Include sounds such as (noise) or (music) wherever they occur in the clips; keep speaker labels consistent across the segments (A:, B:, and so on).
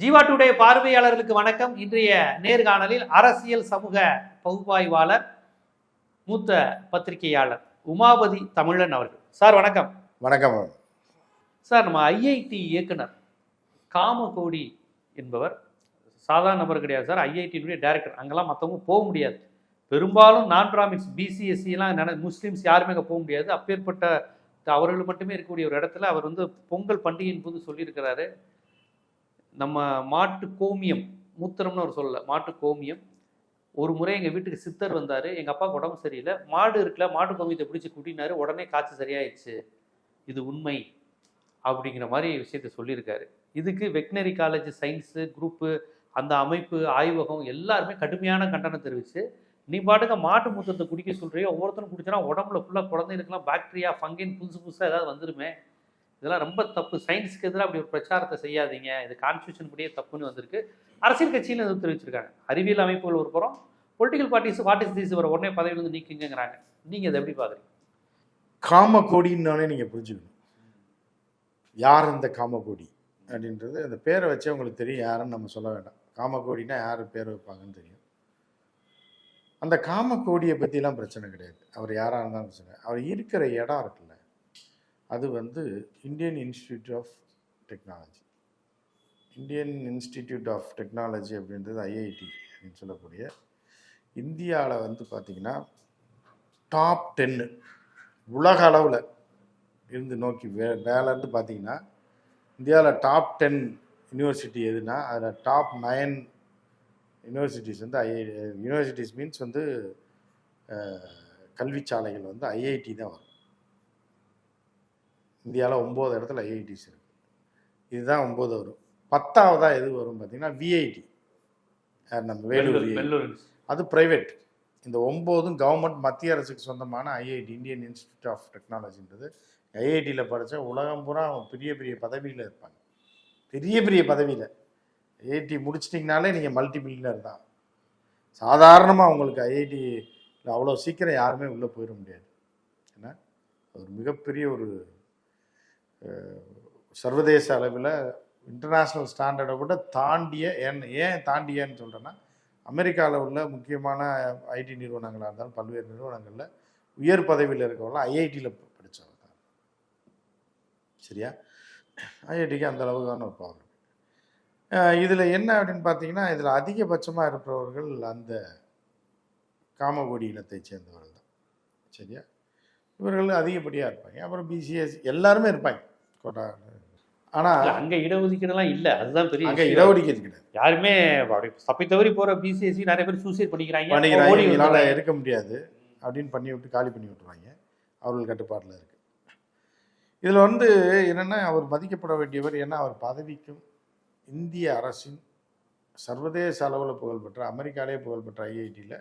A: Jeeva today பார்வையாளர்களுக்கு வணக்கம். இன்றைய நேர்காணலில் அரசியல் சமூக பகுப்பாய்வாளர் மூத்த பத்திரிகையாளர் உமாபதி தமிழன் அவர்கள். சார் வணக்கம்.
B: வணக்கம்
A: சார் நம்ம ஐஐடி இயக்குனர் காமகோடி என்பவர் சாதாரண நபர் கிடையாது சார். ஐஐடியினுடைய டைரக்டர் அங்கெல்லாம் மற்றவங்க போக முடியாது. பெரும்பாலும் நான் பிராமின்ஸ் பிசிஎஸ்சிலாம் நட முஸ்லீம்ஸ் யாருமே அங்கே போக முடியாது. அப்பேற்பட்ட அவர்கள் மட்டுமே இருக்கக்கூடிய ஒரு இடத்துல அவர் வந்து பொங்கல் பண்டிகையின் போது சொல்லியிருக்கிறாரு. நம்ம மாட்டு கோமியம் மூத்திரம்னு அவர் சொல்லலை மாட்டு கோமியம். ஒரு முறை எங்கள் வீட்டுக்கு சித்தர் வந்தார் எங்கள் அப்பாவுக்கு உடம்பு சரியில்லை. மாடு இருக்குல்ல மாட்டு கோமியத்தை பிடிச்சி குட்டினாரு உடனே காய்ச்சி சரியாயிடுச்சு. இது உண்மை அப்படிங்கிற மாதிரி விஷயத்த சொல்லியிருக்காரு. இதுக்கு வெட்டினரி காலேஜ் சயின்ஸு குரூப்பு அந்த அமைப்பு ஆய்வகம் எல்லாருமே கடுமையான கண்டனம் தெரிவித்து நீ பாட்டுக்க மாட்டு மூத்தத்தை குடிக்க சொல்கிறியோ ஒவ்வொருத்தரும் குடிச்சனா உடம்புல ஃபுல்லாக குழந்தைகளுக்குலாம் பாக்டீரியா ஃபங்கின் புதுசு புதுசாக ஏதாவது வந்துருமே இதெல்லாம் ரொம்ப தப்பு. சயின்ஸுக்கு எதிராக அப்படி ஒரு பிரச்சாரத்தை செய்யாதீங்க. இது கான்ஸ்டியூஷன் படியே தப்புன்னு வந்திருக்கு. அரசியல் கட்சியில் இது தெரிவிச்சிருக்காங்க. அறிவியல் அமைப்புகள் ஒரு புறம் பொலிட்டிக்கல் பார்ட்டிஸ் வாட் இஸ் வர உடனே பதவியிலிருந்து நீக்குங்கிறாங்க நீங்கள் அதை எப்படி பார்க்குறீங்க?
B: காமக்கோடின்னாலே நீங்கள் புரிஞ்சுக்கணும். யார் இந்த காமக்கோடி அப்படின்றது அந்த பேரை வச்சே உங்களுக்கு தெரியும். யாருன்னு நம்ம சொல்ல வேண்டாம். காமக்கோடினா யார் பேர் வைப்பாங்கன்னு தெரியும். அந்த காமக்கோடியை பற்றிலாம் பிரச்சனை கிடையாது. அவர் யாராக இருந்தாலும் பிரச்சனை அவர் இருக்கிற இடம் இருக்குல்ல. அது வந்து Indian institute of technology Indian institute of technology அப்படின்றது ஐஐடி அப்படின்னு சொல்லக்கூடிய இந்தியாவில் வந்து பார்த்திங்கன்னா டாப் டென்னு உலக அளவில் இருந்து நோக்கி வே மேலேருந்து பார்த்தீங்கன்னா இந்தியாவில் டாப் டென் யூனிவர்சிட்டி எதுனா அதில் டாப் நைன் யூனிவர்சிட்டிஸ் வந்து ஐஐ யூனிவர்சிட்டிஸ் மீன்ஸ் வந்து கல்விச்சாலைகள் வந்து ஐஐடி தான் வரும். இந்தியாவில் ஒம்பது இடத்துல ஐஐடிஸ் இருக்குது இதுதான் ஒம்பது வரும். பத்தாவதாக எது வரும் பார்த்தீங்கன்னா விஐடி நம்ம வேலூர் அது பிரைவேட் இந்த ஒம்போதும் கவர்மெண்ட் மத்திய அரசுக்கு சொந்தமான ஐஐடி இந்தியன் இன்ஸ்டியூட் ஆஃப் டெக்னாலஜின்றது ஐஐடியில் படித்தா உலகம் பூரா அவன் பெரிய பெரிய பதவியில் இருப்பாங்க. பெரிய பெரிய பதவியில். ஐஐடி முடிச்சிட்டிங்கனாலே நீங்கள் மல்டி மில்லியனர் தான். சாதாரணமாக உங்களுக்கு ஐஐடியில் அவ்வளோ சீக்கிரம் யாருமே உள்ளே போயிட முடியாது. ஏன்னா ஒரு மிகப்பெரிய ஒரு சர்வதேச அளவில் இன்டர்நேஷ்னல் ஸ்டாண்டர்டை விட தாண்டிய ஏன் ஏன் தாண்டியன்னு சொல்கிறேன்னா அமெரிக்காவில் உள்ள முக்கியமான ஐடி நிறுவனங்களாக இருந்தாலும் பல்வேறு நிறுவனங்களில் உயர் பதவியில் இருக்கவங்களாம் ஐஐடியில் படித்தவங்க தான். சரியா? ஐஐடிக்கு அந்த அளவுக்கான ஒரு பவர் இதில் என்ன அப்படின்னு பார்த்தீங்கன்னா இதில் அதிகபட்சமாக இருப்பவர்கள் அந்த காமகோடி இனத்தை சேர்ந்தவர்கள் தான். சரியா? இவர்கள் அதிகப்படியாக இருப்பாங்க. அப்புறம் பிசிஎஸ் எல்லாருமே இருப்பாங்க. கோட்டா ஆனால்
A: அங்க இடஒதுக்கீடுலாம் இல்ல. அதுதான் பெரிய
B: அங்கே. இடஒதுக்கீடு கிடையாது.
A: யாருமே தப்பி தவறி போற பிசிஎஸ்சி நிறைய பேர் சூசைட் பண்ணிக்கிறாங்க.
B: பண்ணிக்கிறாங்க.
A: வந்துடுறாங்க.
B: இருக்க முடியாது. அப்படின்னு பண்ணி விட்டு காலி பண்ணி விட்டுருவாங்க அவர்கள் கட்டுப்பாட்டில் இருக்கு. இதில் வந்து என்னென்னா அவர் மதிக்கப்பட வேண்டியவர் ஏன்னா அவர் பதவிக்கும் இந்திய அரசின் சர்வதேச அளவில் புகழ்பெற்ற அமெரிக்காலே புகழ்பெற்ற ஐஐடியில்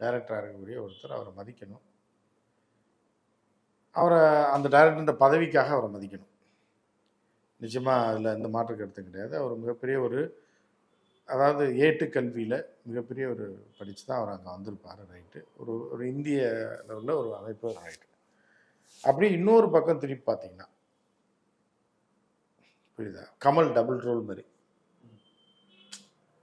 B: டைரக்டராக இருக்கக்கூடிய ஒருத்தர். அவரை மதிக்கணும். அவரை அந்த டைரக்டர் பதவிக்காக அவரை மதிக்கணும். நிச்சயமாக அதில் எந்த மாற்று கருத்து கிடையாது. அவர் மிகப்பெரிய ஒரு அதாவது ஏட்டு கல்வியில் மிகப்பெரிய ஒரு படித்து தான் அவர் அங்கே வந்திருப்பார் ரைட்டு ஒரு ஒரு இந்திய லெவலில் ஒரு அமைப்பு ரைட்டு அப்படி இன்னொரு பக்கம் திருப்பி பார்த்தீங்கன்னா புரியுதா? கமல் டபுள் ரோல் மாதிரி.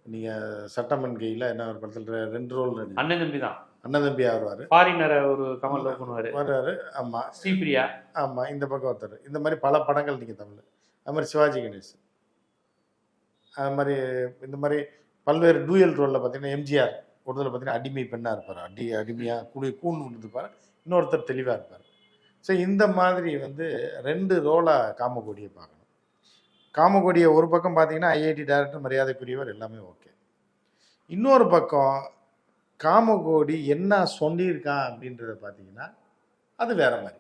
B: நீங்கள் சட்டமன் கையில் என்ன ஒரு படத்தில் ரெண்டு ரோல்
A: அண்ணன் தம்பி தான்.
B: அண்ணன் தம்பியாக வருவார்?
A: ஃபாரினரை ஒரு கமல் பண்ணுவாரு.
B: வர்றாரு ஆமாம்
A: ஸ்ரீபிரியா.
B: ஆமாம் இந்த பக்கம் ஒருத்தர் இந்த மாதிரி பல படங்கள் நீங்கள் தமிழ். அது மாதிரி சிவாஜி கணேசன் அது மாதிரி இந்த மாதிரி பல்வேறு டூயல் ரோலில் பார்த்தீங்கன்னா எம்ஜிஆர் ஒருத்தர் பார்த்தீங்கன்னா அடிமை பெண்ணாக இருப்பார். அடி அடிமையாக குடி கூண்டு இருப்பார் இன்னொருத்தர் தெளிவாக இருப்பார். ஸோ இந்த மாதிரி வந்து ரெண்டு ரோலாக காமகோடியை பார்க்கணும். காமகோடியை ஒரு பக்கம் பார்த்தீங்கன்னா ஐஐடி டைரக்டர் மரியாதைக்குரியவர் எல்லாமே ஓகே இன்னொரு பக்கம் காமகோடி என்ன சொல்லியிருக்கான் அப்படின்றத பார்த்தீங்கன்னா அது வேற மாதிரி.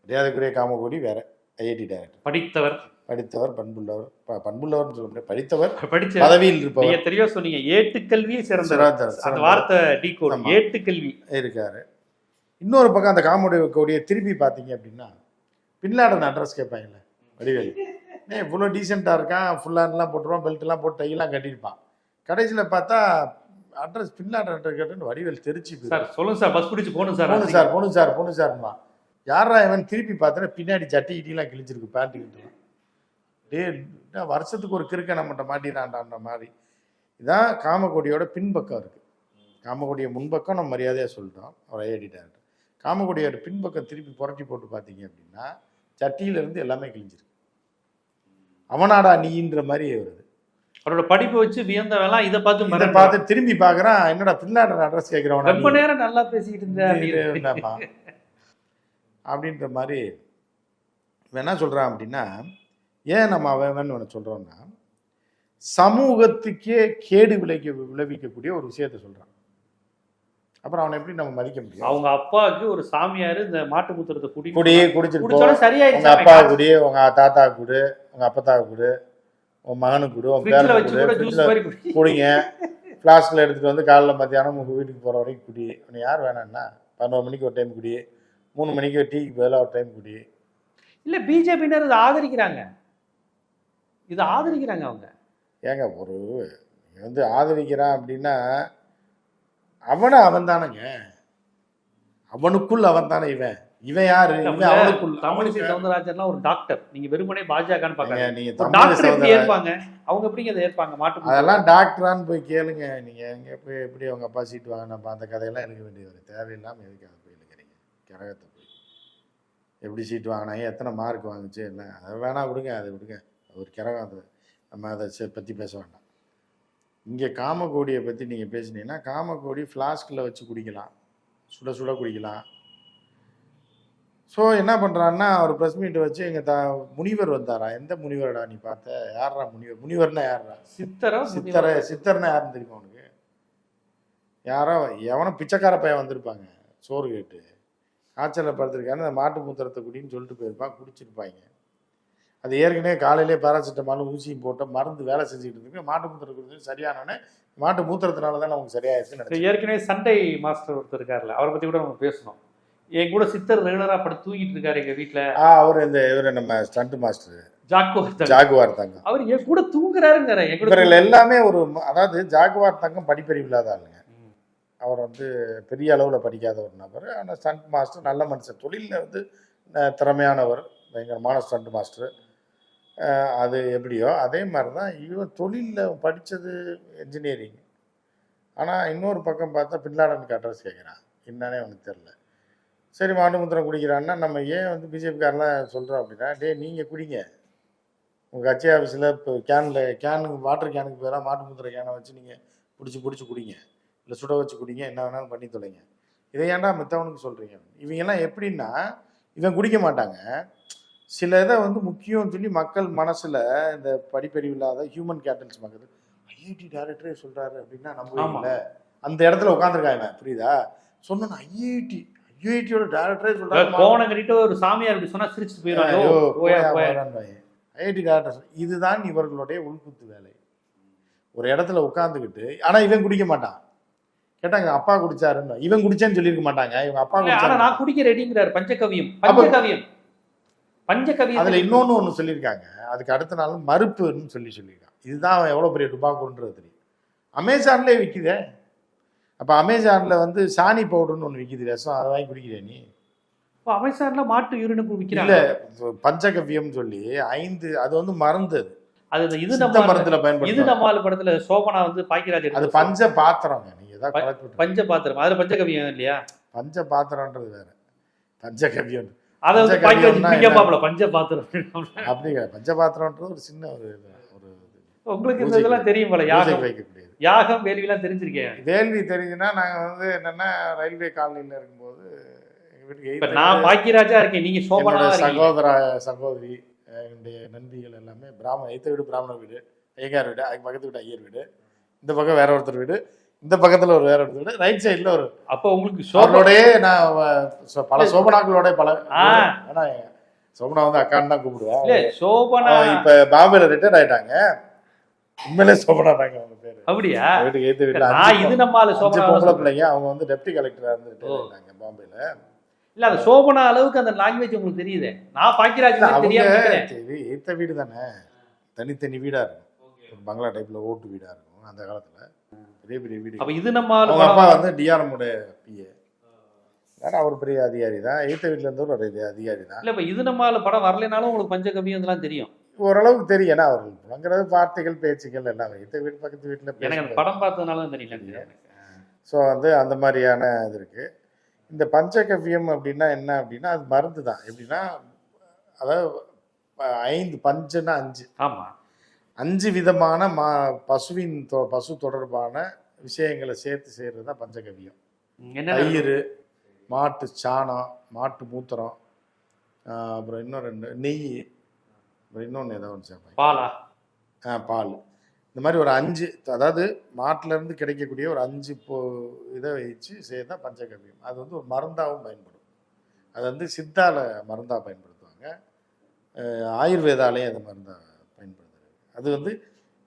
B: மரியாதைக்குரிய காமகோடி வேற ஐஐடி டைரக்டர்
A: படித்தவர்.
B: படித்தவர் பண்புள்ளவர் ப- பண்புள்ளவர்னு சொல்ல முடியாது. படித்தவர்
A: படிச்ச
B: பதவியில்
A: நீங்க
B: இருப்பவர்
A: தெளிவா சொன்னீங்க? ஏட்டுக்கல்வியே
B: சிறந்த-
A: அந்த வார்த்தை டீ கோட். ஏட்டுக்கல்வி.
B: இருக்காரு. இன்னொரு பக்கம் அந்த காமெடி கோடியை திருப்பி பார்த்தீங்க அப்படின்னா பின்லாடன் அட்ரஸ் கேட்பாங்கல்ல வடிவேலு. ஏ இவ்வளோ டீசெண்டாக இருக்கான் ஃபுல்லான்லாம் போட்டுருவான் பெல்ட்லாம் போட்டு டையெல்லாம் கட்டியிருப்பான். கடைசியில் பார்த்தா அட்ரஸ் பின்லாடன் அட்ரஸ் கேட்டுன்னு வடிவேல் தெரிச்சு.
A: சார் சொல்லுங்க சார் பஸ் பிடிச்சு போகணும் சார்
B: போணும் சார் போணும் சார் போணும் சார்மா. யாரா இவன் திருப்பி பார்த்தேன்னா பின்னாடி சட்டி கிட்டிலாம் கிழிச்சிருக்கு பேண்ட்டு கிட்டலாம். டே வருஷத்துக்கு ஒரு கிறுக்க நம்மகிட்ட மாட்டிடான்டான்ற மாதிரி. இதான் காமக்கொடியோட பின்பக்கம் இருக்குது காமக்கொடியை முன்பக்கம் நம்ம மரியாதையாக சொல்லிட்டோம் அவர் ஐஐடி டேரக்டர். காமக்கொடியோட பின்பக்கம் திருப்பி புரட்டி போட்டு பார்த்தீங்க அப்படின்னா சட்டியிலேருந்து எல்லாமே கிழிஞ்சிருக்கு. அவனாடா நீன்ற மாதிரி வருது.
A: அவரோட படிப்பை வச்சு வியந்தவெல்லாம் இதை பார்த்து
B: இதை. பார்த்து திரும்பி பார்க்குறான். என்னடா பின்னாடி அட்ரஸ் கேட்குறவனா
A: ரொம்ப நேரம் நல்லா பேசிக்கிட்டு இருந்த அப்படின்னு.
B: என்னப்பா அப்படின்ற மாதிரி என்ன சொல்றான் அப்படின்னா ஏன் நம்ம அவன் ஒன்று சொல்றோம்னா சமூகத்துக்கே கேடு விளைக்க விளைவிக்கக்கூடிய ஒரு விஷயத்த சொல்றான். அப்புறம் அவனை எப்படி நம்ம மதிக்க முடியும்?
A: அவங்க அப்பாவுக்கு ஒரு சாமியார் இந்த மாட்டு முத்திரத்தை குடி
B: குடி குடிச்சிட்டு
A: சரியாயிடுச்சு
B: அப்பா குடி உங்க தாத்தா குடு உங்க அப்பத்தா குடு. உன் மகனுக்கு குடு உன் பேரனுக்கு குடிங்க. ஃப்ளாஸ்கில் எடுத்துகிட்டு வந்து காலைல மத்தியானம் உங்கள் வீட்டுக்கு போகிற வரைக்கும் குடி. உன்னை யார் வேணாம்னா பதினோரு மணிக்கு ஒரு டைம் குடி. மூணு மணிக்கு டீக்கு பதிலாக ஒரு டைம் குடி.
A: இல்ல பிஜேபியினர் இதை ஆதரிக்கிறாங்க. இதை ஆதரிக்கிறாங்க அவங்க.
B: ஏங்க ஒரு வந்து ஆதரிக்கிறான் அப்படின்னா அவனை அவன் தானேங்க அவனுக்குள் அவன் தானே இவன். இவன் யாரு?
A: தமிழிசை சவுந்தரராஜன்லாம் ஒரு டாக்டர் நீங்க வெறுமனே பாஜகன்னு பாக்காங்க
B: நீங்க
A: டாக்டர் எப்படி ஏற்பாங்க? அவங்க எப்படிங்க அதை ஏற்பாங்க? மாட்டு?
B: அதெல்லாம் டாக்டரான்னு போய் கேளுங்க. நீங்க எங்க போய் எப்படி அவங்க அப்பா சீட்டு வாங்கினப்ப அந்த கதையெல்லாம் எழுத வேண்டியது தேவையில்லாம எதுக்கு அதை போய் எழுதுறீங்க? கிரகத்தை போய். எப்படி சீட்டு வாங்கினாங்க எத்தனை மார்க் வாங்குச்சு? என்ன? அதை வேணா விடுங்க அதை விடுங்க. ஒரு கிரகம் அது நம்ம அதை பத்தி பேச வேண்டாம். இங்கே காமக்கோடியை பற்றி நீங்கள் பேசுனீங்கன்னா காமக்கோடி ஃப்ளாஸ்கில் வச்சு குடிக்கலாம். சுட சுட குடிக்கலாம். ஸோ என்ன பண்ணுறான்னா அவர் ப்ரெஸ் மீட் வச்சு எங்கள் த முனிவர் வந்தாரா? எந்த முனிவரடா நீ பார்த்த? யாரா முனிவர்? முனிவர்னா யாரா
A: சித்தரா
B: சித்தர சித்தர்னா யாருன்னு தெரியுமா உனக்கு? யாரோ எவனோ பிச்சைக்கார பையன் வந்திருப்பாங்க சோறு கேட்டு. காய்ச்சலில் படுத்திருக்கான்னு அந்த மாட்டு மூத்திரத்தை குடின்னு சொல்லிட்டு போயிருப்பான் குடிச்சிருப்பாங்க. அது ஏற்கனவே காலையிலே பேராசிட்டமாலும் ஊசியும் போட்டு மருந்து வேலை செஞ்சுக்கிட்டு இருக்கு மாட்டு மூத்திரம் குடிச்சு சரியானோடனே மாட்டு மூத்திரத்தினால தான் நமக்கு நினைச்சேன்
A: ஏற்கனவே சண்டை மாஸ்டர் ஒருத்தர் இருக்காருல்ல அவரை பத்தி கூட நம்ம பேசணும். என் கூட சித்தர் ரெகுலரா படுத்து தூங்கிட்டு இருக்காரு எங்க வீட்டுல
B: ஆ அவர் இந்த இவர் நம்ம ஸ்டண்ட் மாஸ்டர்
A: ஒருத்தர்.
B: ஜாகுவார் தங்கம்
A: அவர் என் கூட கூட
B: இவர்கள் எல்லாமே ஒரு அதாவது ஜாகுவார் தங்கம் படிப்பறிவு இல்லாத ஆளுங்க. அவர் வந்து பெரிய அளவில் படிக்காத ஒரு நபர். ஆனால் ஸ்டண்ட் மாஸ்டர் நல்ல மனுஷன். தொழிலில் வந்து திறமையானவர். பயங்கரமான ஸ்டண்ட் மாஸ்டர் அது எப்படியோ அதே மாதிரி தான் இவன் தொழிலில் படித்தது என்ஜினியரிங் ஆனால் இன்னொரு பக்கம் பார்த்தா பின்லாடனுக்கு அட்ரஸ் கேட்குறான் என்னன்னே அவனுக்கு தெரில சரி மாட்டு முத்திரம் குடிக்கிறான்னா நம்ம ஏன் வந்து பிஜேபிக்காரெலாம் சொல்கிறோம் அப்படின்னா டேய் நீங்கள் குடிங்க. உங்கள் கட்சி ஆஃபீஸில் இப்போ கேனில் கேனுக்கு வாட்டர் கேனுக்கு பதிலாக மாட்டு முத்திரை கேனை வச்சு நீங்கள் பிடிச்சி பிடிச்சி குடிங்க. இல்லை சுட வச்சு குடிங்க. என்ன வேணாலும் பண்ணி தொலைங்க. இதை ஏன்டா மித்தவனுக்கு சொல்கிறீங்க இவங்கெல்லாம் எப்படின்னா இவன் குடிக்க மாட்டாங்க. சில இதை வந்து முக்கியம்னு சொல்லி மக்கள் மனசில் இந்த படிப்பறிவு இல்லாத ஹியூமன் கேட்டல்ஸ் மக்கள் ஐஐடி டைரக்டரே சொல்கிறாரு அப்படின்னா நம்புவீங்கள அந்த இடத்துல உட்காந்துருக்காங்க புரியுதா? சொன்னா ஐஐடி ஐஐடியோட டைரக்டரே சொல்கிறாரு
A: கோவணம் கட்டிட்டு ஒரு சாமியார் இப்படி சொன்னா சிரிச்சுட்டு போயிடுவாங்க
B: ஐயோ,
A: ஓ, போயா
B: போயா,
A: போயா.
B: போயான்னு ஐஐடி டைரக்டர் இதுதான் இவர்களுடைய உள்குத்து வேலை. ஒரு இடத்துல உட்காந்துக்கிட்டு ஆனா இவன் குடிக்க மாட்டான். கேட்டாங்க அப்பா குடிச்சாருன்னு இவன் குடிச்சேன்னு சொல்லியிருக்க மாட்டாங்க இவங்க அப்பா குடிச்சாரு
A: நான் குடிக்க ரெடிங்கிறாரு பஞ்சகவியம் பஞ்சகவியம் பஞ்சகவியம்
B: அதுல இன்னொன்னு ஒண்ணு சொல்லியிருக்காங்க. அதுக்கு அடுத்த நாள் மறுப்புன்னு சொல்லி சொல்லியிருக்கான் இதுதான் அவன் எவ்வளவு பெரிய டுபாக்குன்றது தெரியும். அமேசான்லயே விக்குதே. அப்ப அமேசான்ல வந்து சாணி பவுடர்னு ஒண்ணு விக்குது ரசம். அதை வாங்கி குடிக்கிறியா நீ?
A: இப்போ அமேசான்ல மாட்டு யூரினுக்கு
B: இல்ல
A: விக்கிறாங்க
B: பஞ்சகவ்யம் சொல்லி ஐந்து அது வந்து மருந்து அது.
A: அது இது நம்ம
B: மருந்துல
A: இது
B: பயன்படுத்த
A: நம்ம ஆளு படத்துல சோபனா வந்து பாக்கியராஜ்
B: அது பஞ்ச பாத்திரங்க நீங்க ஏதாவது
A: பஞ்ச பாத்திரம். அதுல பஞ்சகவியம் இல்லையா?
B: பஞ்ச பாத்திரம்ன்றது வேற. பஞ்சகவ்யம்.
A: அதை
B: பஞ்சகவியம்னா
A: பாப்பல பஞ்ச பாத்திரம்.
B: அப்படிங்கிற பஞ்ச பாத்திரம்ன்றது ஒரு சின்ன ஒரு ஒரு
A: உங்களுக்கு இதெல்லாம் தெரியும் போல யாகம்
B: பூஜைக்கு வைக்கக்கூடியது.
A: யாகம் வேள்விலாம் தெரிஞ்சிருக்கேன்
B: வேள்வி தெரிஞ்சுன்னா நாங்க வந்து என்னன்னா ரயில்வே காலனில இருக்கும்போது
A: இப்ப நான் பாக்கியராஜா இருக்கேன். நீங்க சோபனா
B: சகோதர சகோதரி என்னுடைய நண்பிகள் எல்லாமே பிராமண எய்த்த வீடு பிராமண வீடு ஐயங்கார் வீடு அதுக்கு பக்கத்து வீடு ஐயர் வீடு. இந்த பக்கம் வேற ஒருத்தர் வீடு. இந்த பக்கத்துல ஒரு வேற ஒருத்தர் வீடு. ரைட் சைடுல ஒரு
A: அப்ப உங்களுக்கு சோபனா
B: அவர்களோடய நான் பல சோபனாக்களோட பல. ஏன்னா சோபனா வந்து அக்கான்னு தான் கூப்பிடுவேன்.
A: சோபனா
B: இப்ப பாம்பேல ரிட்டையர் ஆயிட்டாங்க. உண்மையிலே சோபனா தாங்க அவங்க பேரு.
A: அப்படியா?
B: வீட்டுல அஞ்சு
A: இது நம்ம ஆளு சோபனா
B: பொம்பளை பிள்ளைங்க அவங்க வந்து டெப்டி கலெக்டரா இருந்து ரிட்டையர்
A: ஓ.
B: ஆயிட்டாங்க பாம்பேல.
A: இல்ல அந்த சோபனா அளவுக்கு அந்த லாங்குவேஜ் உங்களுக்கு தெரியுதே? நான் பாக்கியராஜ்.
B: சரி, ஏத்த வீடு தானே. தனித்தனி வீடா இருக்கும். பங்களா டைப்ல ஓட்டு வீடா இருக்கும் அந்த காலத்துல. பெரிய பெரிய வீடு.
A: அப்ப இது நம்ம
B: அவங்க அப்பா. வந்து டிஆர்எம் உடைய பிஏ அவர் பெரிய அதிகாரி தான். ஏத்த வீட்டுல இருந்தவர் ஒரு அதிகாரி தான்.
A: இல்ல இப்ப இது நம்ம படம் வரலைனாலும் உங்களுக்கு பஞ்சகவியம் இதெல்லாம் தெரியும்.
B: ஓரளவுக்கு தெரியும். ஏன்னா அவர்கள் புலங்கிறது வார்த்தைகள் பேச்சுகள் எல்லாம். வீட்டு வீட்டு பக்கத்து
A: எனக்கு
B: வீட்டில்
A: படம் பார்த்ததுனால தான் தெரியல எனக்கு.
B: ஸோ வந்து அந்த மாதிரியான இது இருக்கு. இந்த பஞ்சகவ்யம் அப்படின்னா என்ன அப்படின்னா அது மருந்து தான். எப்படின்னா அதாவது ஐந்து பஞ்சுன்னா அஞ்சு.
A: ஆமா.
B: அஞ்சு விதமான மா பசுவின் தொ- பசு தொடர்பான விஷயங்களை சேர்த்து செய்கிறது தான் பஞ்சகவ்யம் தயிர் மாட்டு சாணம் மாட்டு மூத்திரம் அப்புறம் இன்னும் ரெண்டு நெய். இன்னொன்று ஏதோ ஒன்று சேர்ப்பாங்க.
A: பாலா?
B: ஆ பால். இந்த மாதிரி ஒரு அஞ்சு அதாவது மாட்டுல இருந்து கிடைக்கக்கூடிய ஒரு அஞ்சு போ இதை வச்சு செய்யறதா பஞ்சகவ்யம் அது வந்து ஒரு மருந்தாகவும் பயன்படும். அது வந்து சித்தால மருந்தாக பயன்படுத்துவாங்க. ஆயுர்வேதாலையும் அது மருந்தாக பயன்படுத்துறாங்க அது வந்து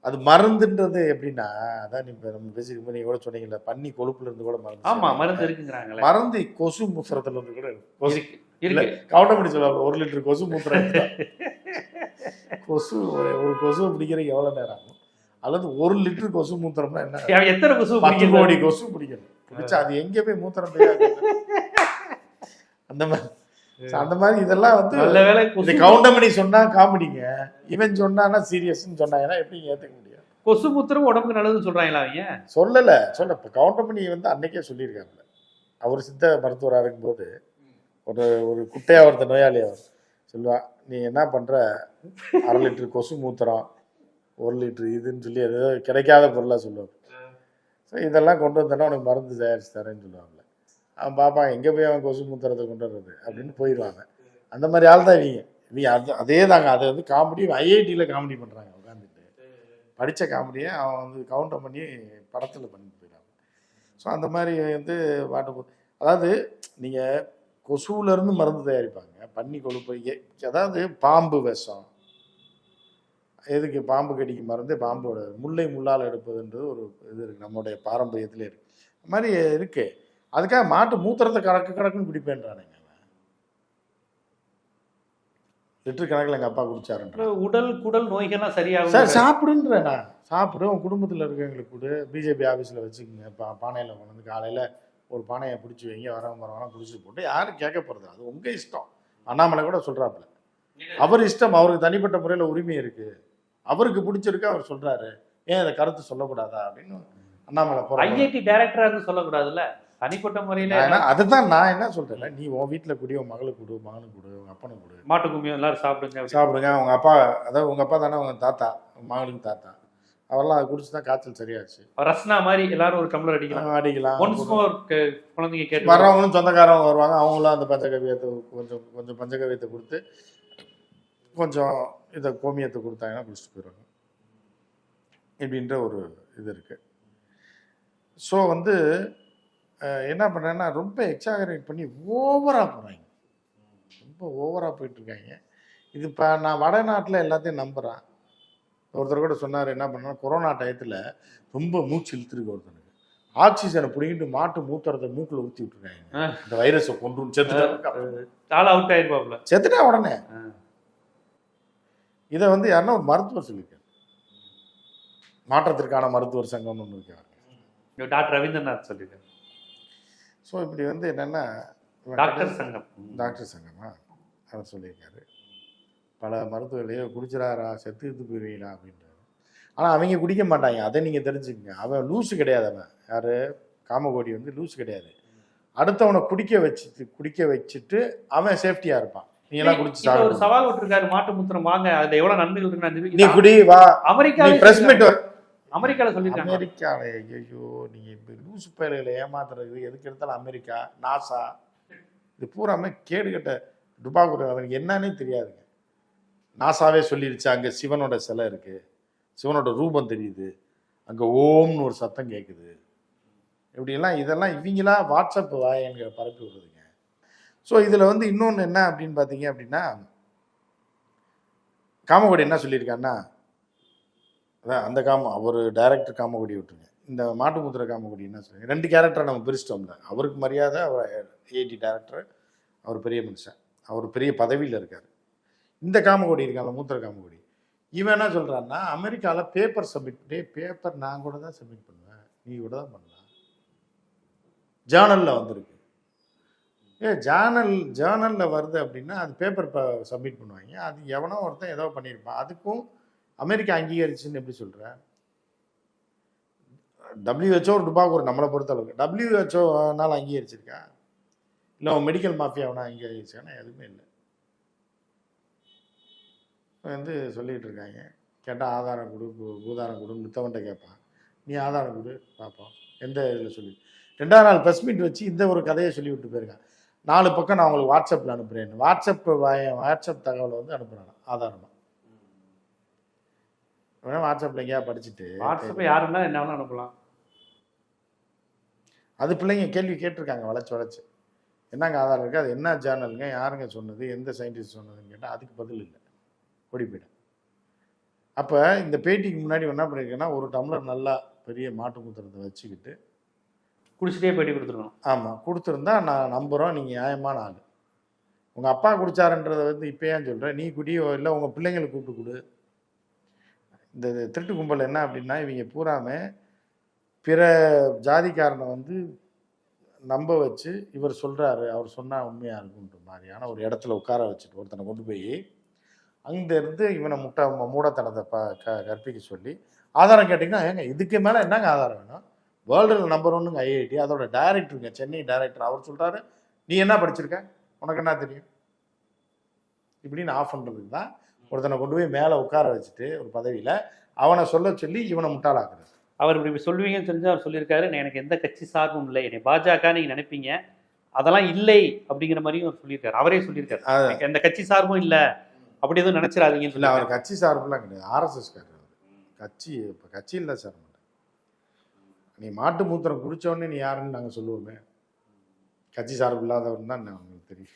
B: அது மருந்துன்றது எப்படின்னா அதான் இப்போ நம்ம பேசிக்கு நீங்கள் கூட சொன்னீங்கல்ல பன்னி கொழுப்புல இருந்து கூட மருந்து
A: ஆமா
B: செய்றாங்க.
A: மருந்து இருக்குங்கிறாங்களே.
B: மருந்து கொசு மூத்திரத்துல இருந்து கூட. கொசு
A: இருக்கு
B: கவுண்டமணி சொல்லுவாங்க ஒரு லிட்டர் கொசு எடுத்தா. (laughs) கொசு ஒரு கொசு பிடிக்கிறதுக்கு எவ்வளவு நேரம் ஆகும்? அல்லது ஒரு லிட்டர் கொசு மூத்திரம்னா என்ன?
A: எத்தனை கொசு
B: பத்து? கோடி கொசு பிடிக்கணும். பிடிச்சா அது எங்க போய் மூத்திரம்? அந்த மாதிரி அந்த மாதிரி இதெல்லாம் வந்து
A: நல்ல கொசு
B: கவுண்டமணி சொன்னா காமெடிங்க. இவன் சொன்னானா சீரியஸ்னு சொன்னாங்கன்னா எப்படி ஏத்துக்க முடியும்?
A: கொசு முத்திரம் உடம்புக்கு நல்லதுன்னு சொல்றாங்களா அவங்க
B: சொல்லல. சொல்ல இப்ப கவுண்டமணி வந்து அன்னைக்கே சொல்லியிருக்காப்புல. அவர் சித்த மருத்துவராக இருக்கும்போது ஒரு ஒரு குட்டையா ஒருத்த நோயாளி அவர். சொல்லுவா நீ என்ன பண்ற? அரை லிட்டர் கொசு மூத்திரம் ஒரு லிட்டர் இதுன்னு சொல்லி ஏதோ கிடைக்காத பொருளாக சொல்லுவார் ஸோ இதெல்லாம் கொண்டு வந்தோன்னா உனக்கு மருந்து தயாரிச்சு தரேன்னு சொல்லுவாங்கல்ல. அவன் பாப்பான் எங்கே போய் அவன் கொசு மூத்திரத்தை கொண்டு வர்றது? அப்படின்னு போயிடுவாங்க அந்த மாதிரி ஆள் தான் இவங்க. இவங்க அது அதே தாங்க. அதை வந்து காமெடி ஐஐடியில் காமெடி பண்ணுறாங்க உட்காந்துட்டு படித்த காமெடியை அவன் வந்து கவுண்டர் பண்ணி படத்தில் பண்ணிட்டு போயிடுவாங்க ஸோ அந்த மாதிரி வந்து வாட்டு போ- அதாவது நீங்கள் கொசுவிலேருந்து மருந்து தயாரிப்பாங்க. பன்னி கொழுப்பு அதாவது பாம்பு விஷம். எதுக்கு பாம்பு கடிக்கு மருந்து பாம்போட முல்லை முள்ளால் எடுப்பதுன்றது ஒரு இது இருக்கு நம்மளுடைய பாரம்பரியத்திலே இருக்கு. அந்த மாதிரி இருக்கு. அதுக்காக மாட்டு மூத்திரத்தை கணக்கு கணக்குன்னு குடிப்பேன்றானுங்க லிட்டர் கணக்கில் எங்கள் அப்பா குடிச்சாருன்றான்.
A: உடல் குடல் நோய்கள்லாம் சரியாகும்
B: சார் சாப்பிடுன்றேன் நான். சாப்பிடு உன் குடும்பத்தில் இருக்கவங்களுக்கு கொடு. பிஜேபி ஆஃபீஸில் வச்சுக்கோங்க. பா பானையில் கொண்டு வந்து காலையில் ஒரு பானையை பிடிச்சி வைங்க வரவங்க வரவங்க பிடிச்சி போட்டு யாரும் கேட்க போகிறது அது உங்கள் இஷ்டம். அண்ணாமலை கூட சொல்கிறாப்புல அவர் இஷ்டம் அவருக்கு தனிப்பட்ட முறையில் உரிமை இருக்கு. அவருக்கு பிடிச்சிருக்கு அவர் சொல்றாரு. ஏன் இந்த கருத்து சொல்லக்கூடாதா அப்படின்னு அண்ணாமலை போறாரு.
A: ஐஐடி டைரக்டரா இருந்து சொல்லக்கூடாதுல்ல? தனிப்பட்ட முறையில
B: அதுதான் நான் என்ன சொல்றேன் நீ உன் வீட்டில் குடி உன் மகளுக்கு கொடு மகனுக்கு கொடு உங்க அப்பனுக்கு கொடு.
A: மாட்டு கும்மியம் எல்லாரும் சாப்பிடுங்க.
B: சாப்பிடுங்க உங்க அப்பா அதாவது உங்க அப்பா தானே உங்க தாத்தா மகளுக்கு தாத்தா. அவரெல்லாம் அதை குடிச்சு தான் காய்ச்சல் சரியாச்சு.
A: ரஸ்னா மாதிரி எல்லாரும் ஒரு டம்ளர் அடிக்கலாம்.
B: அடிக்கலாம்.
A: ஒன்ஸ் மோர் குழந்தைங்க கேட்டு
B: வர்றவங்களும் சொந்தக்காரங்க வருவாங்க. அவங்களும் அந்த பஞ்சகவியத்தை கொஞ்சம் கொஞ்சம் பஞ்சகவியத்தை கொடுத்து கொஞ்சம் இதை கோமியத்தை கொடுத்தாங்கன்னா குடிச்சிட்டு போயிடுவாங்க. இப்படின்ற ஒரு இது இருக்கு. ஸோ வந்து என்ன பண்ணுறேன்னா ரொம்ப எக்ஸாகரேட் பண்ணி ஓவராக போகிறாங்க ரொம்ப ஓவராக போயிட்டு இருக்காங்க. இது இப்போ நான் வடநாட்டில் எல்லாத்தையும் நம்புகிறேன் ஒருத்தர் கூட சொன்னார் என்ன பண்ணா கொரோனா டயத்தில் ரொம்ப மூச்சு இழுத்துருக்கு ஒருத்தனுக்கு. ஆக்சிஜனை பிடிங்கிட்டு மாட்டு மூத்திரத்தை மூக்கில் ஊற்றி விட்டுருக்காங்க. இந்த வைரஸை கொண்டு செத்துட்டா
A: அவுட் ஆயிருப்பாப்ல
B: செத்துட்டா உடனே. இதை வந்து யாருன்னா ஒரு மருத்துவர் சொல்லியிருக்காரு. மாற்றத்திற்கான மருத்துவர் சங்கம்னு ஒன்று இருக்காங்க
A: டாக்டர் ரவீந்திரநாத் சொல்லியிருக்காரு.
B: ஸோ இப்படி வந்து என்னென்னா
A: டாக்டர் சங்கம்.
B: டாக்டர் சங்கமா? அவர் சொல்லியிருக்காரு. பல மருத்துவர்களையோ குடிச்சிடாரா செத்து எடுத்து போயிருவீங்களா அப்படின்றாரு. ஆனால் அவங்க குடிக்க மாட்டாங்க. அதை நீங்கள் தெரிஞ்சுக்கங்க. அவன் லூசு கிடையாது அவன். யார்? காமகோடி வந்து லூசு கிடையாது. அடுத்தவனை குடிக்க வச்சுட்டு குடிக்க வச்சுட்டு அவன் சேஃப்டியாக இருப்பான். நீ எல்லாம் குடிச்சு
A: ஒரு சவால் விட்டுருக்காரு மாட்டு முத்திரம் வாங்க. அதுல எவ்வளவு நன்மைகள் இருக்கு
B: நீ. குடி வா. நீ
A: அமெரிக்கால
B: பிரஸ் மீட்
A: அமெரிக்கால சொல்லிருக்காங்க
B: அமெரிக்கால ஐயோ நீங்க இப்ப லூசு பயல்களை ஏமாத்துறது எதுக்கு எடுத்தாலும் அமெரிக்கா நாசா. இது பூராமே கேடுகட்ட டுபாக்கூர் அவனுக்கு என்னன்னே தெரியாதுங்க. நாசாவே சொல்லிருச்சு அங்கே சிவனோட சிலை இருக்கு. சிவனோட ரூபம் தெரியுது. அங்கே ஓம்னு ஒரு சத்தம் கேட்குது இப்படிலாம் இதெல்லாம் இவங்களா வாட்ஸ்அப் வாயன்கிற பரப்பி விடுறதுங்க. ஸோ இதில் வந்து இன்னொன்று என்ன அப்படின்னு பார்த்தீங்க அப்படின்னா காமகோடி என்ன சொல்லியிருக்காருன்னா அதான் அந்த காம அவர் டைரக்டர் காமகோடி விட்டுருங்க. இந்த மாட்டுமுத்திர காமகோடி என்ன சொல்லுங்க ரெண்டு கேரக்டரை நம்ம பிரிச்சிட்டோம்ல அவருக்கு மரியாதை அவர் ஏடி டைரக்டர் அவர் பெரிய மனுஷன். அவர் பெரிய பதவியில் இருக்கார். இந்த காமகோடி இருக்காங்க மூத்திர காமகோடி. இவன் என்ன சொல்கிறான்னா அமெரிக்காவில் பேப்பர் சப்மிட் டே பேப்பர் நான் கூட தான் சப்மிட் பண்ணுவேன். நீ கூட தான் பண்ணலாம். ஜேர்னலில் வந்திருக்கு. ஏ ஜேர்னல் ஜேர்னலில் வருது அப்படின்னா அது பேப்பர் சப்மிட் பண்ணுவாங்க. அது எவனோ ஒருத்தன் ஏதோ பண்ணியிருப்பான். அதுக்கும் அமெரிக்கா அங்கீகரிச்சுன்னு எப்படி சொல்கிற டபிள்யூஹெச்ஓ ஒரு டுபாக்கூர் நம்மளை பொறுத்தளவுக்கு டபிள்யூஹெச்ஓனால அங்கீகரிச்சிருக்கா? இல்லை மெடிக்கல் மாஃபியாவனா அங்கீகரிச்சானா எதுவுமே இல்லை. வந்து சொல்லிகிட்டு இருக்காங்க கேட்டால் ஆதாரம் கொடு பூதாரம் கொடுன்னு மித்தவன்ட்ட கேட்பான் நீ ஆதாரம் கொடு பார்ப்போம் எந்த இதில் சொல்லி. ரெண்டாவது நாள் ப்ரெஸ் மீட் வச்சு இந்த ஒரு கதையை சொல்லி விட்டு போயிருக்கான். நாலு பக்கம் நான் உங்களுக்கு வாட்ஸ்அப்பில் அனுப்புகிறேன் வாட்ஸ்அப் வாட்ஸ்அப் தகவலை வந்து அனுப்புகிறாங்க ஆதாரமாக வேணா வாட்ஸ்அப்பில் எங்கேயா படிச்சுட்டு
A: வாட்ஸ்அப்பை யாருன்னா என்ன வேணா அனுப்பலாம்.
B: அது பிள்ளைங்க கேள்வி கேட்டிருக்காங்க வளைச்சு வளைச்சு. என்னங்க ஆதாரம் இருக்குது அது என்ன ஜேர்னலுங்க யாருங்க சொன்னது? எந்த சயின்டிஸ்ட் சொன்னதுன்னு கேட்டால் அதுக்கு பதில் இல்லை. ஓடி போயிடும் அப்போ இந்த பேட்டிக்கு முன்னாடி என்ன பண்ணியிருக்கேன்னா ஒரு டம்ளர் நல்லா பெரிய மாட்டு மூத்திரத்தை வச்சுக்கிட்டு
A: குடிச்சிட்டே பேட்டி கொடுத்துருக்கணும்.
B: ஆமாம் கொடுத்துருந்தா நான் நம்புகிறோம் நீங்கள் நியாயமான ஆள். உங்கள் அப்பா குடிச்சாருன்றதை வந்து இப்போ ஏன் சொல்கிறேன் நீ குடியோ இல்லை உங்கள் பிள்ளைங்களை கூப்பிட்டு கொடு. இந்த திருட்டு கும்பல் என்ன அப்படின்னா இவங்க பூராமே பிற ஜாதிக்காரனை வந்து நம்ப வச்சு இவர் சொல்கிறாரு அவர் சொன்னால் உண்மையாக இருக்குன்ற மாதிரியான ஒரு இடத்துல உட்கார வச்சுட்டு ஒருத்தனை கொண்டு போய் அங்கேருந்து இவனை முட்டை மூடத்தனத்தை ப க கற்பிக்க சொல்லி ஆதாரம் கேட்டிங்கன்னா ஏங்க இதுக்கு மேலே என்னங்க ஆதாரம் வேணும்? வேர்ல்டில் நம்பர் ஒன்றுங்க ஐஐடி அதோட டைரக்டருங்க சென்னை டைரக்டர் அவர் சொல்கிறாரு நீ என்ன படிச்சிருக்க? உனக்கு என்ன தெரியும்? இப்படின்னு ஆஃப் பண்ணுறதுக்கு தான் ஒருத்தனை கொண்டு போய் மேலே உட்கார வச்சுட்டு ஒரு பதவியில் அவனை சொல்ல சொல்லி இவனை முட்டாளாக்குறது
A: அவர் இப்படி சொல்லுவீங்கன்னு தெரிஞ்சு அவர் சொல்லியிருக்காரு "நான் எனக்கு எந்த கட்சி சார்பும் இல்லை. என்னை பாஜக நீங்க நினைப்பீங்க. அதெல்லாம் இல்லை. அப்படிங்கிற மாதிரியும் அவர் சொல்லியிருக்காரு. அவரே சொல்லியிருக்காரு. எந்த கட்சி சார்பும் இல்லை. அப்படி எதுவும் நினைச்சிடாதீங்கன்னு
B: இல்லை
A: சொல்லி
B: அவர் கட்சி சார்புலாம் கிடையாது. ஆர்எஸ்எஸ்காரர் கட்சி இப்போ கட்சியில் தான் சார் மாட்டேன் நீ மாட்டு மூத்திரம் குடிச்சோடனே நீ யாருன்னு நாங்கள் சொல்லுவோமே. கட்சி சார்பு இல்லாதவன் தான் உங்களுக்கு தெரியும்.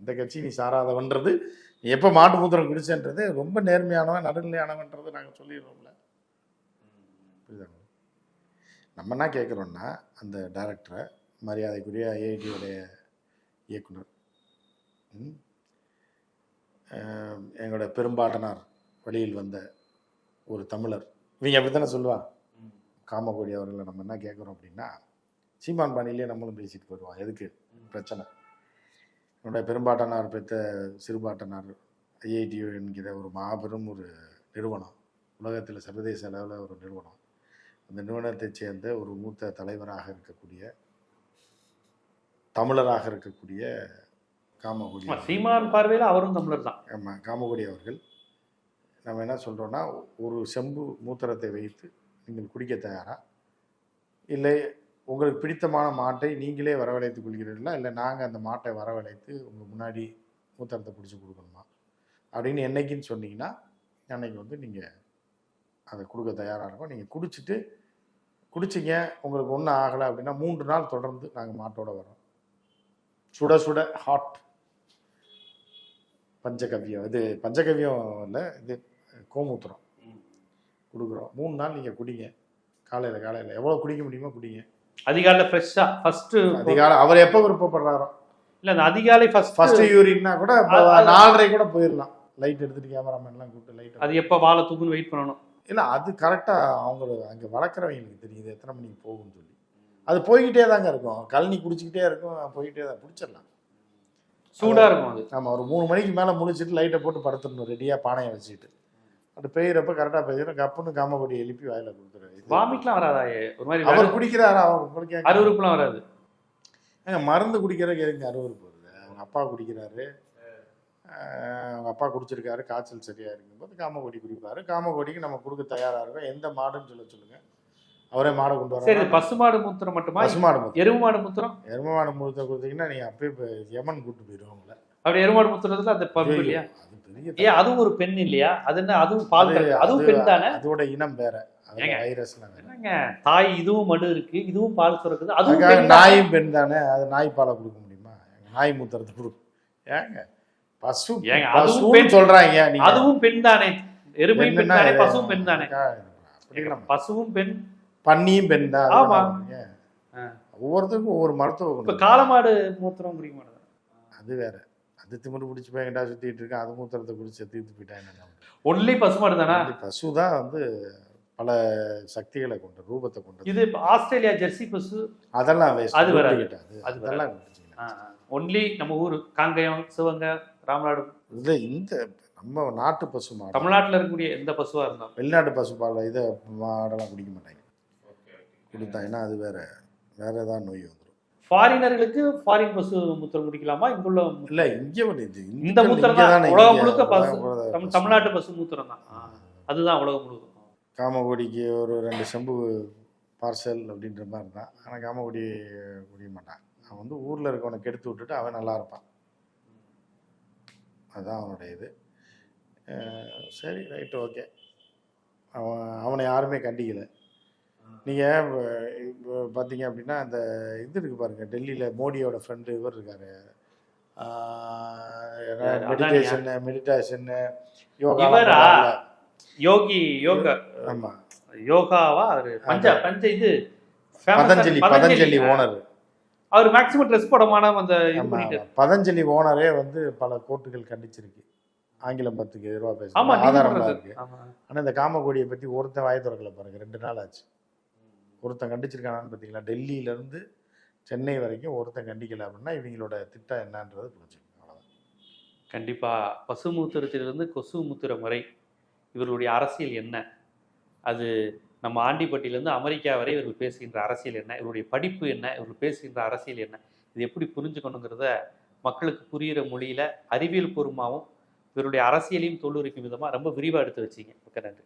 B: இந்த கட்சி நீ சாராதவன்றது நீ எப்போ மாட்டு மூத்திரம் குடிச்சன்றது ரொம்ப நேர்மையானவன் நடுநிலையானவன்றது நாங்கள் சொல்லிடுறோம்ல. புரியுதா? நம்ம என்ன கேட்குறோன்னா அந்த டைரக்டரை மரியாதைக்குரிய ஐஐடியோடைய இயக்குனர். ம், எங்களோட பெரும்பாட்டனார் வழியில் வந்த ஒரு தமிழர். இவங்க அப்படி தானே சொல்லுவான் காமகோடி அவர்களை நம்ம என்ன கேட்குறோம் அப்படின்னா சீமான் பாணியிலே நம்மளும் பேசிட்டு போயிடுவோம் எதுக்கு? பிரச்சனை. என்னுடைய பெரும்பாட்டனார் பெற்ற சிறுபாட்டனார் ஐஐடியு என்கிற ஒரு மாபெரும் ஒரு நிறுவனம். உலகத்தில் சர்வதேச அளவில் ஒரு நிறுவனம். அந்த நிறுவனத்தைச் சேர்ந்த ஒரு மூத்த தலைவராக இருக்கக்கூடிய தமிழராக இருக்கக்கூடிய காமகோடி
A: சீமான் பார்வையில் அவரும் தமிழர் தான்.
B: ஆமாம் காமகோடி அவர்கள் நம்ம என்ன சொல்கிறோன்னா ஒரு செம்பு மூத்திரத்தை வைத்து நீங்கள் குடிக்க தயாரா? இல்லை உங்களுக்கு பிடித்தமான மாட்டை நீங்களே வரவழைத்து கொள்கிறீர்களா? இல்லை நாங்கள் அந்த மாட்டை வரவழைத்து உங்கள் முன்னாடி மூத்திரத்தை பிடிச்சி கொடுக்கணுமா? அப்படின்னு என்னைக்குன்னு சொன்னீங்கன்னா அன்னைக்கு வந்து நீங்கள் அதை கொடுக்க தயாராக இருக்கும் நீங்கள் குடிச்சிட்டு குடிச்சிங்க உங்களுக்கு ஒன்றும் ஆகலை அப்படின்னா மூன்று நாள் தொடர்ந்து நாங்கள் மாட்டோட வரோம் சுட சுட ஹாட் பஞ்சகவ்யம். இது பஞ்சகவ்யம் இல்லை இது கோமூத்திரம் கொடுக்குறோம். மூணு நாள் நீங்கள் குடிங்க. காலையில் காலையில். எவ்வளோ குடிக்க முடியுமோ குடிங்க.
A: அதிகாலை ஃப்ரெஷ்ஷா ஃபர்ஸ்ட்
B: அதிகாலை அவர் எப்போ விருப்பப்படுறாரோ.
A: இல்ல அந்த அதிகாலை ஃபர்ஸ்ட்
B: ஃபர்ஸ்ட் யூரின்னா கூட நாலரை கூட போயிடலாம் லைட் எடுத்துட்டு கேமராமேன்லாம் கூப்பிட்டு லைட்
A: அது எப்ப வாழை தூக்குன்னு வெயிட் பண்ணணும்.
B: இல்லை அது கரெக்டாக அவங்க அங்கே வளர்க்குறவங்களுக்கு தெரியுது எத்தனை மணிக்கு போகும்னு சொல்லி. அது போய்கிட்டே தாங்க இருக்கும். கழனி குடிச்சிக்கிட்டே இருக்கும் போய்கிட்டே தான் பிடிச்சிடலாம்
A: சூடா இருக்கும் அது.
B: நம்ம ஒரு மூணு மணிக்கு மேலே முடிச்சிட்டு லைட்டை போட்டு படுத்துடணும் ரெடியாக பானையை வச்சுட்டு அது பெய்யறப்ப கரெக்டாக பெய்யணும் கப்புன்னு காமப்பொடி எழுப்பி வாயில கொடுத்துரு.
A: வாமிட்லாம் வராதா ஒரு மாதிரி
B: அவர் குடிக்கிறாரா? அவர் உங்களுக்கு
A: அருவருப்புலாம் வராது.
B: ஏங்க மருந்து குடிக்கிறதுக்கு எதுங்க அறுவறுப்பு வருது? அவங்க அப்பா குடிக்கிறாரு. அவங்க அப்பா குடிச்சிருக்காரு காய்ச்சல் சரியா இருக்கும்போது காமக்கொடி குடிப்பாரு. காமக்கொடிக்கு நம்ம கொடுக்க தயாரா இருக்கோம். எந்த மாடுன்னு சொல்ல சொல்லுங்க. அவரே மாடை கொண்டு
A: சரி
B: வர
A: இது பசுமாடு மூத்திரம் மட்டுமா?
B: பசுமாடு மூத்தம்
A: எருவு மாடு மூத்திரம்?
B: எரும மாடு முழுத்த கொடுத்தீங்கன்னா நீங்க இப்ப யமன் கூட்டு போயிடுவோம் உங்களை.
A: அப்படி எருமாடு மூத்திரத்துல அந்த
B: ஐயோ,
A: இல்லையா? ஏன் அதுவும் ஒரு பெண் இல்லையா? அது என்ன அதுவும் பால் அதுவும்
B: அது-
A: பெண் தானே?
B: அதோட இனம் வேற.
A: தாய் இதுவும் மடு இருக்கு இதுவும் பால் சுரக்குது அதுவும்?
B: நாயும் பெண் தானே அது நாய் பாலை கொடுக்க முடியுமா? நாய் மூத்திரத்தை கொடுக்கும் ஏங்க பசு
A: ஏங்க, அதுவும் பெண்.
B: சொல்றாங்க
A: அதுவும் பெண் தானே எருமையும் பெண் தானே பசுவும் பெண் தானே? பசுவும் பெண்
B: பன்னியும் பெண் தான்
A: ஆமா.
B: ஒவ்வொருத்தருக்கும் ஒவ்வொரு மருத்துவ
A: இப்ப
B: குணம்
A: காளமாடு மூத்திரம் குடிக்க மாட்டேன்
B: அது வேற. அது திமிரு பிடிச்சி போய் எங்கடா சுத்திட்டு இருக்கேன் அது மூத்திரத்தை குடிச்சு தீர்த்து போயிட்டா என்ன
A: ஒன்லி பசுமாடு தானா?
B: பசு தான் வந்து பல சக்திகளை கொண்ட ரூபத்தை கொண்டது.
A: இது ஆஸ்திரேலியா ஜெர்சி பசு.
B: அதெல்லாம்.
A: அது வராது.
B: அதெல்லாம்.
A: ஒன்லி நம்ம ஊர் காங்கயம் சிவகங்கை ராமநாடு.
B: இல்லை இந்த நம்ம நாட்டு பசு மாடு.
A: தமிழ்நாட்டுல இருக்கக்கூடிய எந்த பசுவா இருந்தாலும்.
B: வெளிநாட்டு பசு பால் இதை மாடெல்லாம் குடிக்க மாட்டாங்க. குடித்தாங்கன்னா அது வேற வேற ஏதாவது நோய் வந்துடும்
A: ஃபாரினர்களுக்கு ஃபாரின் பசு மூத்திரம் குடிக்கலாமா? இங்குள்ள
B: இல்லை இங்கே வந்து
A: இந்த மூத்திரம் தான். உலகம் முழுக்க தம்- தமிழ்நாட்டு பசு மூத்திரம் தான். அதுதான் உலகம் முழுவதும்.
B: காமகோடிக்கு ஒரு ரெண்டு செம்பு பார்சல் அப்படின்ற மாதிரி தான் ஆனால் காமகோடி குடிக்க மாட்டான். அவன் வந்து ஊரில் இருக்கவனை கெடுத்து விட்டுட்டு அவன் நல்லா இருப்பான். அதுதான் அவனுடைய இது. சரி ரைட்டு ஓகே அவன் அவனை யாருமே கண்டிக்கலை. நீங்கள் இப்போ பார்த்தீங்க அப்படின்னா அந்த இது இருக்கு பாருங்க டெல்லியில் மோடியோட ஃப்ரெண்டு இவர் இருக்காரு? Meditation meditation yoga?
A: யோகி யோகா
B: ஆமாம்
A: யோகாவா? அவரு பஞ்ச பஞ்ச இது
B: பதஞ்சலி பதஞ்சலி. ஓனர்.
A: அவர் மேக்ஸிமம் ட்ரெஸ் போட மாட்டாம அந்த
B: ஆமா, பதஞ்சலி ஓனரே வந்து பல கோர்ட்டுகள் கண்டிச்சிருக்கு. ஆங்கிலம் பத்துக்கு எதிராக பேச
A: ஆமா பண்றது.
B: இருக்கு.
A: ஆமா.
B: ஆனா இந்த காமகோடியை பத்தி ஒருத்தன் வாய் திறக்கல பாருங்க ரெண்டு நாள் ஆச்சு. ஒருத்தன் கண்டிச்சிருக்கானான்னு பார்த்தீங்களா? டெல்லியிலேருந்து சென்னை வரைக்கும் ஒருத்தன் கண்டிக்கல அப்படின்னா இவங்களோட திட்டம் என்னன்றது புரிஞ்சுக்கணும். அவ்வளோதான்
A: கண்டிப்பாக பசு மூத்திரத்திலிருந்து கொசு மூத்திரம் வரை இவர்களுடைய அரசியல் என்ன? அது நம்ம ஆண்டிப்பட்டியிலேருந்து அமெரிக்கா வரை இவர்கள் பேசுகின்ற அரசியல் என்ன? இவருடைய படிப்பு என்ன? இவர்கள் பேசுகின்ற அரசியல் என்ன? இது எப்படி புரிஞ்சுக்கணுங்கிறத மக்களுக்கு புரிகிற மொழியில் அறிவியல் பூர்வமாகவும் இவருடைய அரசியலையும் தொழிலுரிக்கும் விதமாக ரொம்ப விரிவாக எடுத்து வச்சிங்க. மிக்க நன்றி.